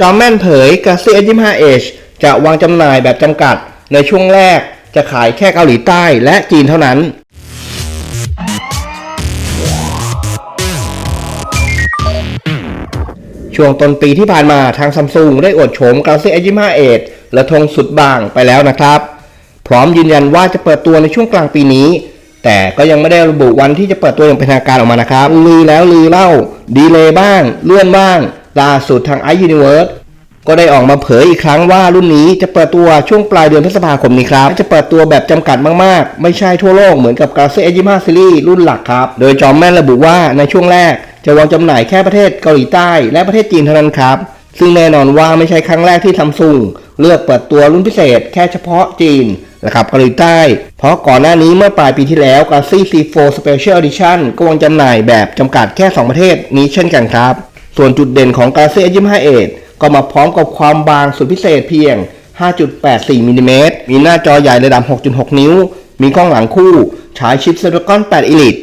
จอมแม่นเผย Galaxy S25 Edge จะวางจำหน่ายแบบจำกัด ในช่วงแรกจะขายแค่เกาหลีใต้และจีนเท่านั้น ช่วงต้นปีที่ผ่านมาทางซัมซุงได้อวดโฉม Galaxy S25 Edge และธงสุดบางไปแล้วนะครับ พร้อมยืนยันว่าจะเปิดตัวในช่วงกลางปีนี้ แต่ก็ยังไม่ได้ระบุวันที่จะเปิดตัวอย่างเป็นทางการออกมานะครับลือแล้วลือเล่า ดีเลย์บ้าง เลื่อนบ้าง ล่าสุดทาง iUniverse ก็ได้ออกมาเผยอีกครั้งว่ารุ่นนี้จะเปิดตัวช่วงปลายเดือนพฤษภาคมนี้ครับ จะเปิดตัวแบบจำกัดมากๆ ไม่ใช่ทั่วโลกเหมือนกับ Galaxy S25 Series รุ่นหลักครับ โดยจอมแม่นระบุว่าในช่วงแรก จะวางจำหน่ายแค่ประเทศเกาหลีใต้ และประเทศจีนเท่านั้นครับ ซึ่งแน่นอนว่าไม่ใช่ครั้งแรกที่ซัมซุงเลือกเปิดตัวรุ่นพิเศษ แค่เฉพาะจีนนะครับเกาหลีใต้ เพราะก่อนหน้านี้เมื่อปลายปีที่แล้ว Galaxy C4 Special Edition ก็วางจำหน่ายแบบจำกัดแค่ 2 ประเทศนี้เช่นกันครับ ส่วนจุดเด่นของกาเซ่ 25 เอทก็มาพร้อมกับความบางสุดพิเศษเพียง 5.84มิลลิเมตรมีหน้าจอใหญ่ระดับ 6.6 นิ้ว มีกล้องหลังคู่ฉายชิป Snapdragon 8 Elite